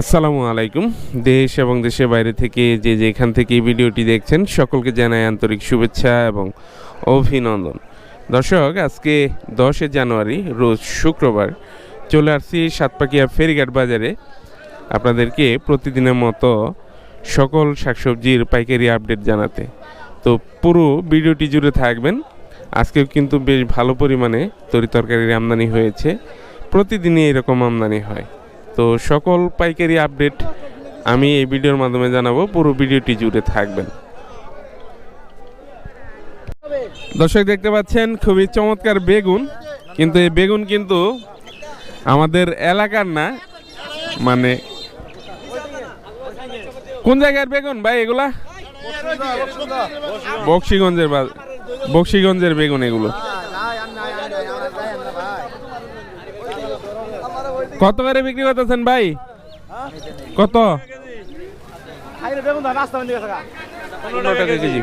আসসালামু আলাইকুম। দেশ এবং দেশের বাইরে থেকে যে যেখান থেকে ভিডিওটি দেখছেন, সকলকে জানাই আন্তরিক শুভেচ্ছা এবং অভিনন্দন। দর্শক, আজকে দশে জানুয়ারি, রোজ শুক্রবার চলে আসছি সাতপাকিয়া ফেরিঘাট বাজারে। আপনাদেরকে প্রতিদিনের মতো সকল শাকসবজির পাইকারি আপডেট জানাতে। তো পুরো ভিডিওটি জুড়ে থাকবেন। আজকেও কিন্তু বেশ ভালো পরিমাণে তরি তরকারির আমদানি হয়েছে। প্রতিদিনই এরকম আমদানি হয়। তো সকল পাইকারি আপডেট আমি এই ভিডিওর মাধ্যমে জানাব। পুরো ভিডিওটি জুড়ে থাকবেন। দর্শক, দেখতে পাচ্ছেন, খুবই চমৎকার বেগুন। কিন্তু এই বেগুন কিন্তু আমাদের এলাকার না মানে কোন জায়গার বেগুন ভাই এগুলা? বক্সিগঞ্জের বক্সিগঞ্জের বেগুন এগুলো। কত করে বিক্রি করতেছেন ভাই? কত? পনেরো টাকা কেজি।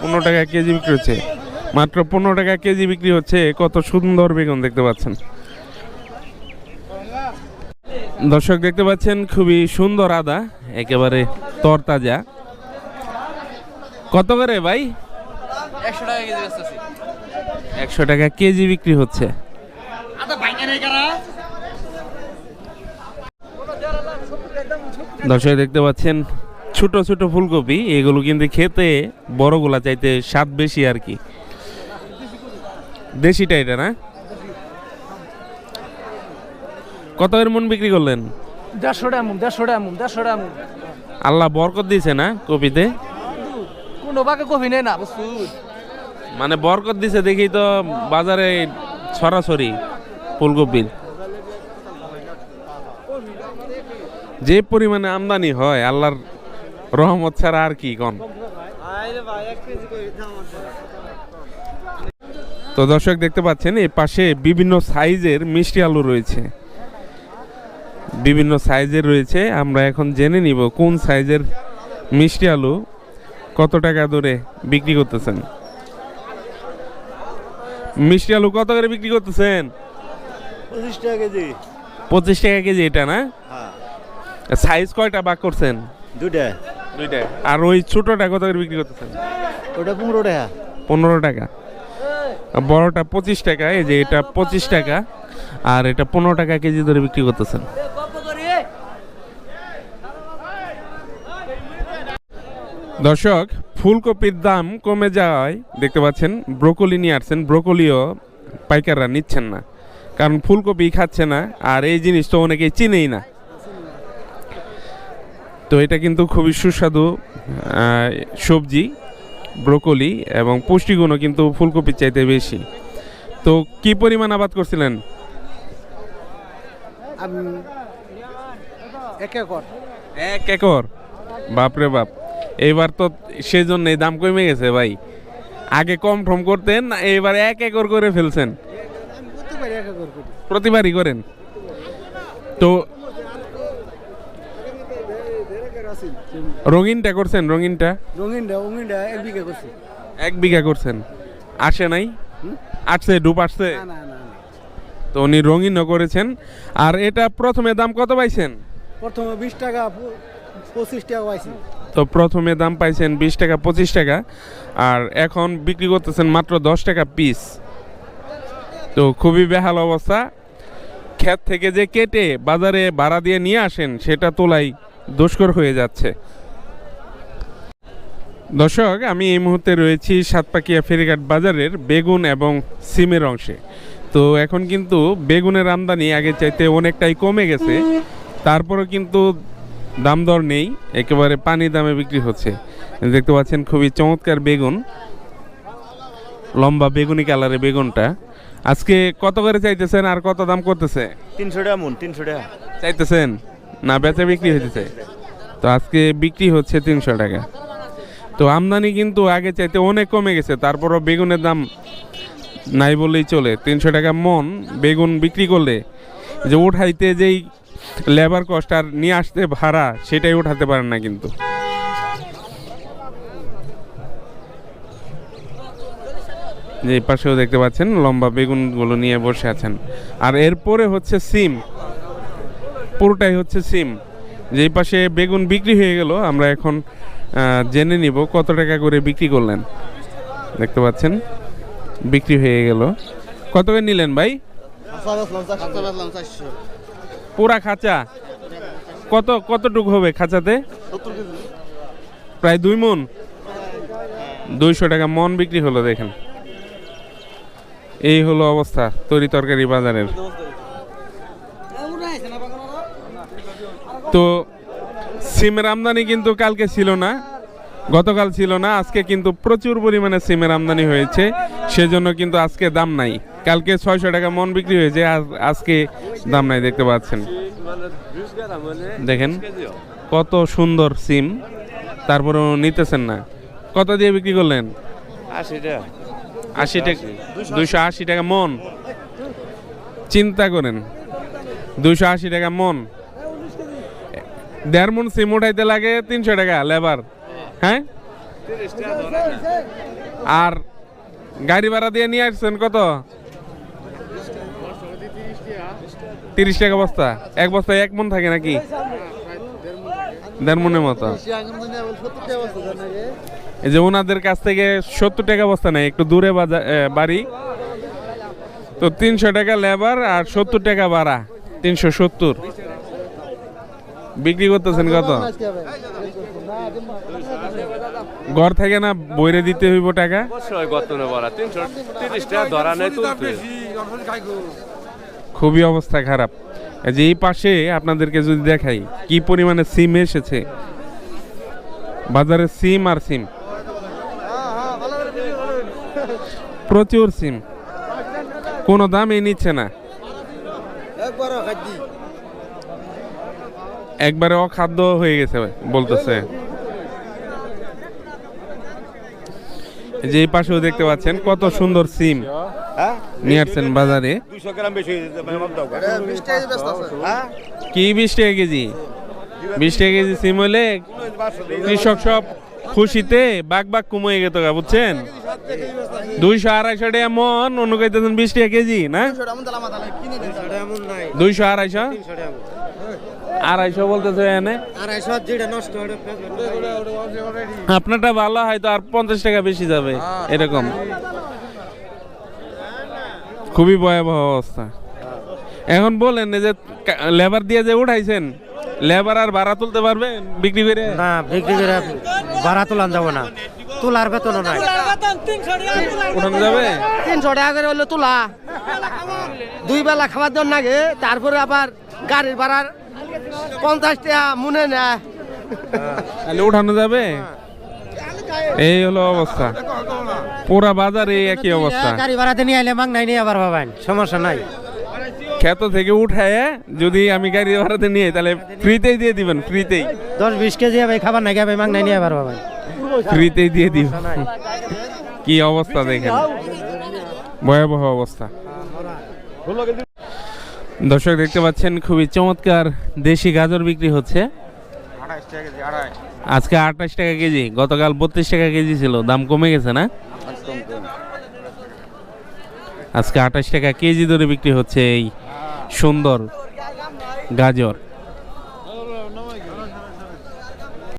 পনেরো টাকা কেজি বিক্রি হচ্ছে। মাত্র পনেরো টাকা কেজি বিক্রি হচ্ছে। কত সুন্দর বেগুন দেখতে পাচ্ছেন। দর্শক দেখতে পাচ্ছেন খুবই সুন্দর আদা একেবারে তরতাজা। কত করে ভাই? একশো টাকা কেজি একশো টাকা কেজি বিক্রি হচ্ছে। দর্শক দেখতে পাচ্ছেন ছোট ছোট ফুলকপি এগুলো কিন্তু খেতে বড়গুলা চাইতে স্বাদ বেশি আর কি। দেশিটা এটা না? কত এর মন বিক্রি করলেন? দেড়শো টাকা দেড়শো টাকা দেড়শো টাকা আল্লাহ বরকত দিছে না কপিতে? কোনো বাকে কফি নেই না মানে বরকত দিছে দেখি তো বাজারে ছড়াছড়ি ফুলকপির। যে পরিমাণে আমদানি হয় আল্লাহর রহমত ছাড়া আর কি কন? তো দর্শক দেখতে পাচ্ছেন এই পাশে বিভিন্ন সাইজের মিষ্টি আলু রয়েছে। বিভিন্ন সাইজের রয়েছে। আমরা এখন জেনে নিব কোন সাইজের মিষ্টি আলু কত টাকা দরে বিক্রি করতেছেন। মিষ্টি আলু কত করে বিক্রি করতেছেন? পঁচিশ টাকা কেজি। পঁচিশ টাকা কেজি এটা না? হ্যাঁ। সাইজ কয়টা বাক করছেন? দুটা দুইটা। আর ওই ছোটটা কত করে বিক্রি করতেছেন? ওটা পনেরো টাকা। পনেরো টাকা। বড়টা পঁচিশ টাকা এই যে এটা পঁচিশ টাকা আর এটা পনেরো টাকা কেজি ধরে বিক্রি করতেছেন। দর্শক ফুলকপির দাম কমে যাওয়ায় দেখতে পাচ্ছেন ব্রোকলি নিয়ে আসছেন ব্রোকলিও পাইকাররা নিচ্ছেন না কারণ ফুলকপি খাচ্ছে না আর এই জিনিস তো অনেকেই চিনেই না। তো এটা কিন্তু খুবই সুস্বাদু সবজি ব্রোকলি এবং পুষ্টিগুণও কিন্তু ফুলকপির চাইতে বেশি। তো কি পরিমাণ আবাদ করছিলেন? এক একর। এক একর? বাপরে বাপ। এবার তো সেই জন্য দাম কমে গেছে ভাই। আগে কম ঠম করতেন এবার এক একর করে ফেলছেন। প্রতিবারই করেন। তো রঙিনটা করছেন রঙিনটা? রঙিনটা রঙিনটা এক বিঘা করছি। এক বিঘা করছেন। আসে নাই? আসছে ডুব আসছে? না না না। তো উনি রঙিনও করেছেন। আর এটা প্রথমে দাম কত পাইছেন? প্রথমে বিশ টাকা পঁচিশ টাকা পাইছি। তো প্রথমে দাম পাইছেন বিশ টাকা পঁচিশ টাকা। আর এখন বিক্রি করতেছেন মাত্র দশ টাকা পিস। তো খুবই বেহাল অবস্থা। ক্ষেত থেকে যে কেটে বাজারে ভাড়া দিয়ে নিয়ে আসেন সেটা তোলাই দুষ্কর হয়ে যাচ্ছে। দর্শক আমি এই মুহূর্তে রয়েছি সাতপাকিয়া ফেরিঘাট বাজারের বেগুন এবং সিমের অংশে। তো এখন কিন্তু বেগুনের আমদানি আগে চাইতে অনেকটাই কমে গেছে। তারপরেও কিন্তু দাম দর নেই একেবারে পানি দামে বিক্রি হচ্ছে। দেখতে পাচ্ছেন খুবই চমৎকার বেগুন লম্বা বেগুনি কালারের বেগুনটা। আজকে কত করে চাইতেছেন আর কত দাম করতেছে? তিনশো টাকা মন তিনশো টাকা। চাইতেছেন? না, বেচা বিক্রি হইতেছে। তো আজকে বিক্রি হচ্ছে তিনশো টাকা। তো আমদানি কিন্তু আগে চাইতে অনেক কমে গেছে, তারপরও বেগুনের দাম নাই বললেই চলে। তিনশো টাকা মন বেগুন বিক্রি করলে যে উঠাইতে যেই লেবার কস্ট আর নিয়ে আসতে ভাড়া, সেটাই উঠাতে পারেন না কিন্তু। যে পাশেও দেখতে পাচ্ছেন, লম্বা বেগুনগুলো নিয়ে বসে আছেন। আর এরপরে হচ্ছে সিম। পুরোটাই হচ্ছে সিম। যেই পাশে বেগুন বিক্রি হয়ে গেল, আমরা এখন জেনে নিব কত টাকা করে বিক্রি করলেন। দেখতে পাচ্ছেন, বিক্রি হয়ে গেল। কত করে নিলেন ভাই? পুরা খাঁচা? কত, কতটুকু হবে খাঁচাতে? প্রায় দুই মন দুইশো টাকা মন বিক্রি হলো, দেখেন। এই হলো অবস্থা, তরি তরকারি বাজারের। তো সিমের আমদানি কিন্তু কালকে ছিল না গতকাল ছিল না আজকে কিন্তু প্রচুর পরিমাণে সিমের আমদানি হয়েছে সেজন্য কিন্তু আজকে দাম নাই। কালকে ছয়শো টাকা মন বিক্রি হয়েছে আজ- আজকে দাম নাই দেখতে পাচ্ছেন। দেখেন কত সুন্দর সিম তারপরেও নিতেছেন না। কত দিয়ে বিক্রি করলেন? আশি টাকা দুইশো আশি টাকা মন। চিন্তা করেন দুইশো আশি টাকা মন। দেড় মন সিম উঠাইতে লাগে, তিনশো টাকা লেবার হ্যাঁ? আর গাড়ি ভাড়া দিয়ে নিয়ে আসছেন কত? তিরিশ টাকা বস্তা। এক বস্তায় এক মন থাকে নাকি? দেড় মনের মতো। এই যে ওনাদের কাছ থেকে সত্তর টাকা বস্তা নেই, একটু দূরে বাড়ি। তো তিনশো টাকা লেবার আর সত্তর টাকা ভাড়া, তিনশো সত্তর। বিক্রি করতেছেন কত? ঘর থেকে না বইরে দিতে হইব টাকা? খুবই অবস্থা খারাপ। যে এই পাশে আপনাদেরকে যদি দেখাই কি পরিমাণে সিম এসেছে? বাজারে সিম আর সিম। প্রচুর সিম। কোনো দামই নিচ্ছে না। একবারে অখাদ্য হয়ে গেছে বলতেছে। যে এই পাশেও দেখতে পাচ্ছেন কত সুন্দর সিম নিয়ে আসছেন বাজারে। বেশি কি বিশ টাকা কেজি? বিশ টাকা কেজি সিম হলে কৃষক সব খুশিতে বাঘ বাঘ কমে গেত গা, বুঝছেন? দুইশো আড়াইশো টাকা মন অন্য কইতেছেন বিশ টাকা কেজি না? দুইশো আড়াইশো? আড়াইশো বলতেছে এনে। আপনারটা ভালো হয়তো আর পঞ্চাশ টাকা বেশি যাবে এরকম। খুবই ভয়াবহ অবস্থা। এখন বলেন এই যে লেবার দিয়ে যে উঠাইছেন লেবার আর ভাড়া তুলতে পারবে বিক্রি করে? না বিক্রি করে ভাড়া তোলান যাব না। তোলার বেতনও নাই। উঠানো যাবে? তিনশো টাকা করে হলে তোলা। দুই বেলা খাবার জন্য লাগে তারপরে আবার গাড়ির ভাড়ার পঞ্চাশ টাকা মনে নেয় তাহলে উঠানো যাবে? এই হলো অবস্থা। পুরা বাজারে এই একই অবস্থা। গাড়ি ভাড়াতে নিয়ে আইলে মাং নাই নিয়ে আবার পাবেন সমস্যা নাই। ক্ষেত থেকে উঠায় যদি আমি গাড়ি ভাড়াতে নিয়ে তাহলে ফ্রিতেই দিয়ে দিবেন ফ্রিতেই। দশ বিশ কেজি হবে খাবার নাই খাবে মাং নাই নিয়ে আবার পাবেন ফ্রিতেই দিয়ে দিব। কি অবস্থা দেখেন। ভয়াবহ অবস্থা। দর্শক দেখতে পাচ্ছেন, খুবই চমৎকার দেশি গাজর বিক্রি হচ্ছে। আজকে আঠাশ টাকা কেজি, গতকাল বত্রিশ টাকা কেজি ছিল, দাম কমে গেছে না? আজকে আঠাশ টাকা কেজি ধরে বিক্রি হচ্ছে এই সুন্দর গাজর।